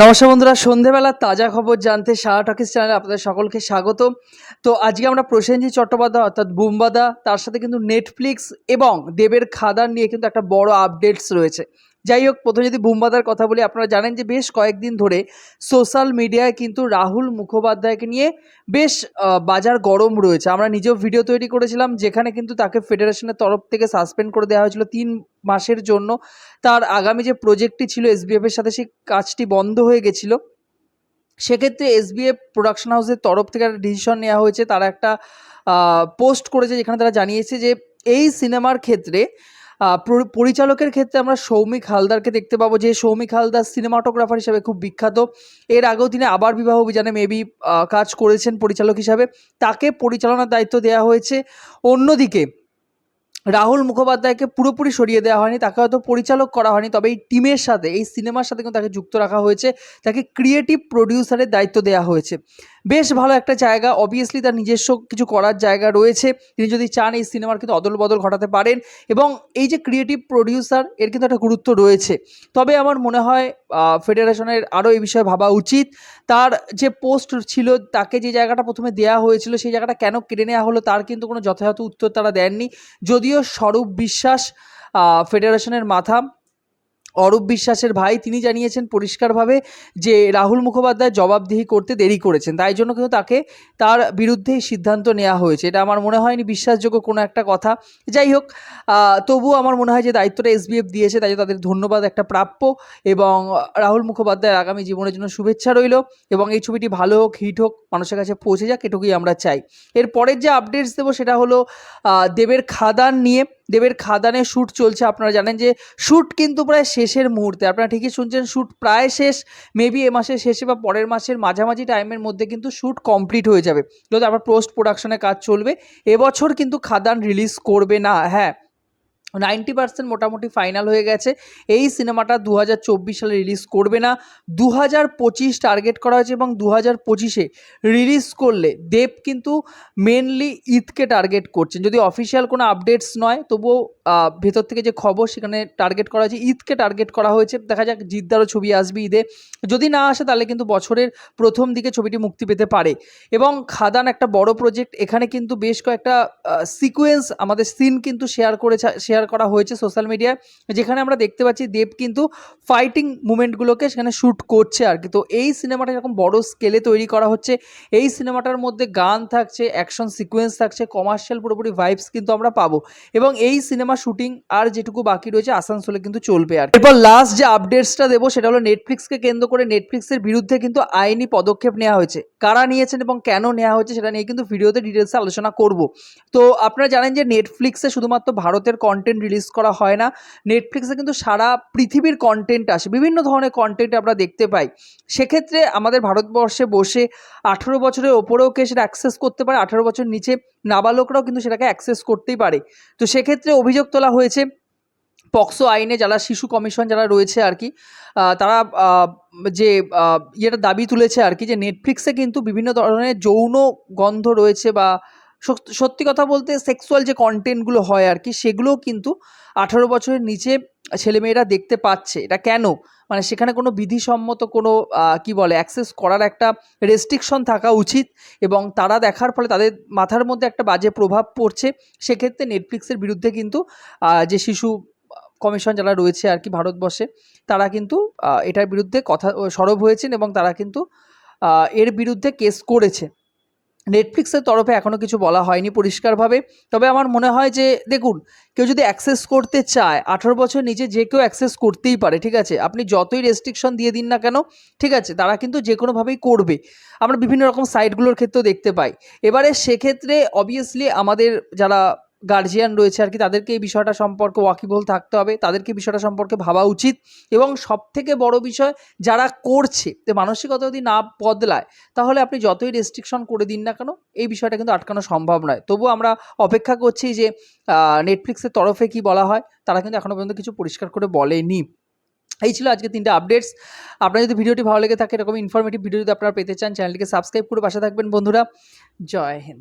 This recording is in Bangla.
নমস্কার বন্ধুরা, সন্ধেবেলা তাজা খবর জানতে সারা টকিস চ্যানেলে আপনাদের সকলকে স্বাগত। তো আজকে আমরা প্রসেনজিৎ চট্টোপাধ্যায়, অর্থাৎ বুম্বাদা, তার সাথে কিন্তু নেটফ্লিক্স এবং দেবের খাদার নিয়ে কিন্তু একটা বড় আপডেটস রয়েছে। যাই হোক প্রথমে যদি বুম্বাদার কথা বলি, আপনারা জানেন যে বেশ কয়েকদিন ধরে সোশ্যাল মিডিয়ায় কিন্তু রাহুল মুখোপাধ্যায়কে নিয়ে বেশ বাজার গরম রয়েছে। আমরা নিজেও ভিডিও তৈরি করেছিলাম, যেখানে কিন্তু তাকে ফেডারেশনের তরফ থেকে সাসপেন্ড করে দেওয়া হয়েছিল তিন মাসের জন্য। তার আগামী যে প্রজেক্টটি ছিল এসবিএফ এর সাথে সেই কাজটি বন্ধ হয়ে গেছিল। সেক্ষেত্রে এসবিএফ প্রোডাকশন হাউসের তরফ থেকে একটা ডিসিশন নেওয়া হয়েছে। তারা একটা পোস্ট করেছে, যেখানে তারা জানিয়েছে যে এই সিনেমার ক্ষেত্রে পরিচালকের ক্ষেত্রে আমরা সৌমিক হালদারকে দেখতে পাবো যে সৌমিক হালদার সিনেমাটোগ্রাফার হিসাবে খুব বিখ্যাত। এর আগেও তিনি আবার বিবাহ অভিযানে মেবি কাজ করেছেন পরিচালক হিসাবে। তাকে পরিচালনার দায়িত্ব দেওয়া হয়েছে। অন্যদিকে, রাহুল মুখোপাধ্যায়কে পুরোপুরি সরিয়ে দেওয়া হয়নি। তাকে হয়তো পরিচালক করা হয়নি। তবে এই টিমের সাথে, এই সিনেমার সাথে কিন্তু তাকে যুক্ত রাখা হয়েছে। তাকে ক্রিয়েটিভ প্রডিউসারের দায়িত্ব দেওয়া হয়েছে। বেশ ভালো একটা জায়গা। অবভিয়াসলি তার নিজস্ব কিছু করার জায়গা রয়েছে। তিনি যদি চান এই সিনেমার কিন্তু অদল বদল ঘটাতে পারেন এবং এই যে ক্রিয়েটিভ প্রডিউসার এর কিন্তু একটা গুরুত্ব রয়েছে। তবে আমার মনে হয় ফেডারেশনের আরও এই বিষয়ে ভাবা উচিত। তার যে পোস্ট ছিল, তাকে যে জায়গাটা প্রথমে দেওয়া হয়েছিল, সেই জায়গাটা কেন কেড়ে নেওয়া হলো, তার কিন্তু কোনো যথাযথ উত্তর তারা দেননি। যদিও স্বরূপ বিশ্বাস ফেডারেশনের মাথা অরূপ বিশ্বাসের ভাই তিনি জানিয়েছেন পরিষ্কারভাবে যে রাহুল মুখোপাধ্যায় জবাবদিহি করতে দেরি করেছেন। তাই জন্য কিন্তু তাকে তার বিরুদ্ধেই সিদ্ধান্ত নেওয়া হয়েছে। এটা আমার মনে হয়নি, বিশ্বাসযোগ্য কোনো একটা কথা। যাই হোক তবুও আমার মনে হয় যে দায়িত্বটা এসবিএফ দিয়েছে, তাই তাদের ধন্যবাদ একটা প্রাপ্য এবং রাহুল মুখোপাধ্যায়ের আগামী জীবনের জন্য শুভেচ্ছা রইল এবং এই ছবিটি ভালো হোক, হিট হোক, মানুষের কাছে পৌঁছে যাক, এটুকুই আমরা চাই। এর পরের যে আপডেটস দেবো সেটা হলো দেবের খাদান নিয়ে। দেবের খাদানে শ্যুট চলছে। আপনারা জানেন যে শ্যুট কিন্তু প্রায় শেষের মুহূর্তে। আপনারা ঠিকই শুনছেন শ্যুট প্রায় শেষ। মেবি এ মাসের শেষে বা পরের মাসের মাঝামাঝি টাইমের মধ্যে কিন্তু শ্যুট কমপ্লিট হয়ে যাবে। যদি আবার পোস্ট প্রোডাকশনে কাজ চলবে। এবছর কিন্তু খাদান রিলিজ করবে না। হ্যাঁ নাইনটি পার্সেন্ট মোটামুটি ফাইনাল হয়ে গেছে। এই সিনেমাটা দু হাজার চব্বিশ সালে রিলিজ করবে না। দু হাজার পঁচিশ টার্গেট করা হয়েছে এবং দু হাজার পঁচিশে রিলিজ করলে দেব কিন্তু মেনলি ঈদকে টার্গেট করছেন। যদি অফিসিয়াল কোনো আপডেটস নয়, তবুও ভেতর থেকে যে খবর সেখানে টার্গেট করা হয়েছে ঈদকে টার্গেট করা হয়েছে। দেখা যাক জিদ্দারও ছবি আসবে ঈদে। যদি না আসে, তাহলে কিন্তু বছরের প্রথম দিকে ছবিটি মুক্তি পেতে পারে। এবং খাদান একটা বড় প্রজেক্ট এখানে কিন্তু বেশ কয়েকটা সিকোয়েন্স আমাদের সিন কিন্তু শেয়ার করেছে শেয়ার করা হয়েছে সোশ্যাল মিডিয়ায়, যেখানে আমরা দেখতে পাচ্ছি দেব কিন্তু ফাইটিং মুভমেন্টগুলোকে সেখানে শ্যুট করছে আর কি। তো এই সিনেমাটা এরকম বড় স্কেলে তৈরি করা হচ্ছে। এই সিনেমাটার মধ্যে গান থাকছে অ্যাকশন সিকোয়েন্স থাকছে কমার্শিয়াল পুরোপুরি ভাইবস কিন্তু আমরা পাবো। এবং এই সিনেমা শুটিং আর যেটুকু বাকি রয়েছে, আসানসোলে কিন্তু চলবে আর। এরপর লাস্ট যে আপডেটসটা দেবো, সেটা হলো নেটফ্লিক্সকে কেন্দ্র করে নেটফ্লিক্সের বিরুদ্ধে কিন্তু আইনি পদক্ষেপ নেওয়া হয়েছে। কারা নিয়েছেন এবং কেন নেওয়া হয়েছে, সেটা নিয়ে কিন্তু ভিডিওতে ডিটেলসে আলোচনা করব। তো আপনারা জানেন যে নেটফ্লিক্সে শুধুমাত্র ভারতের কন্টেন্ট রিলিজ করা হয় না। নেটফ্লিক্সে কিন্তু সারা পৃথিবীর কন্টেন্ট আসে, বিভিন্ন ধরনের কন্টেন্ট আমরা দেখতে পাই। সেক্ষেত্রে আমাদের ভারতবর্ষে বসে আঠেরো বছরের ওপরেও কে সেটা অ্যাক্সেস করতে পারে, আঠেরো বছর নিচে নাবালকরাও কিন্তু সেটাকে অ্যাক্সেস করতেই পারে। তো সেক্ষেত্রে অভিযোগ তোলা হয়েছে, পক্সো আইনে যারা শিশু কমিশন যারা রয়েছে আর কি তারা যে ইয়েটা দাবি তুলেছে আর কি যে নেটফ্লিক্সে কিন্তু বিভিন্ন ধরনের যৌন গন্ধ রয়েছে বা সত্যি কথা বলতে সেক্সুয়াল যে কন্টেন্টগুলো হয় আর কি, সেগুলোও কিন্তু আঠারো বছরের নিচে ছেলেমেয়েরা দেখতে পাচ্ছে। এটা কেন? মানে সেখানে কোনো বিধিসম্মত কোনো কি বলে অ্যাক্সেস করার একটা রেস্ট্রিকশন থাকা উচিত এবং তারা দেখার ফলে তাদের মাথার মধ্যে একটা বাজে প্রভাব পড়ছে। সেক্ষেত্রে নেটফ্লিক্সের বিরুদ্ধে কিন্তু যে শিশু কমিশন যারা রয়েছে আর কি ভারতবর্ষে, তারা কিন্তু এটার বিরুদ্ধে কথা, সরব হয়েছেন এবং তারা কিন্তু এর বিরুদ্ধে কেস করেছে। নেটফ্লিক্সের তরফে এখনও কিছু বলা হয়নি পরিষ্কারভাবে। তবে আমার মনে হয় যে, দেখুন, কেউ যদি অ্যাক্সেস করতে চায়, আঠারো বছর নিচে যে কেউ অ্যাক্সেস করতেই পারে, ঠিক আছে? আপনি যতই রেস্ট্রিকশন দিয়ে দিন না কেন, ঠিক আছে? তারা কিন্তু যে কোনোভাবেই করবে। আমরা বিভিন্ন রকম সাইটগুলোর ক্ষেত্রেও দেখতে পাই। এবারে সেক্ষেত্রে অবভিয়াসলি আমাদের যারা গার্জিয়ান রয়েছে আর কি, তাদেরকে এই বিষয়টা সম্পর্কে ওয়াকিবল থাকতে হবে, তাদেরকে বিষয়টা সম্পর্কে ভাবা উচিত এবং সব থেকে বড় বিষয় যারা করছে তো মানসিকতা যদি না বদলায়, তাহলে আপনি যতই রেস্ট্রিকশন করে দিন না কেন, এই বিষয়টা কিন্তু আটকানো সম্ভব নয়। তবুও আমরা অপেক্ষা করছি যে নেটফ্লিক্সের তরফে কি বলা হয়, তারা কিন্তু এখনও পর্যন্ত কিছু পরিষ্কার করে বলেনি। এই ছিল আজকে তিনটে আপডেটস আপনার যদি ভিডিওটি ভালো লেগে থাকে, এরকম ইনফরমেটিভ ভিডিও যদি আপনারা পেতে চান চ্যানেলটিকে সাবস্ক্রাইব করে পাশে থাকবেন বন্ধুরা। জয় হিন্দ।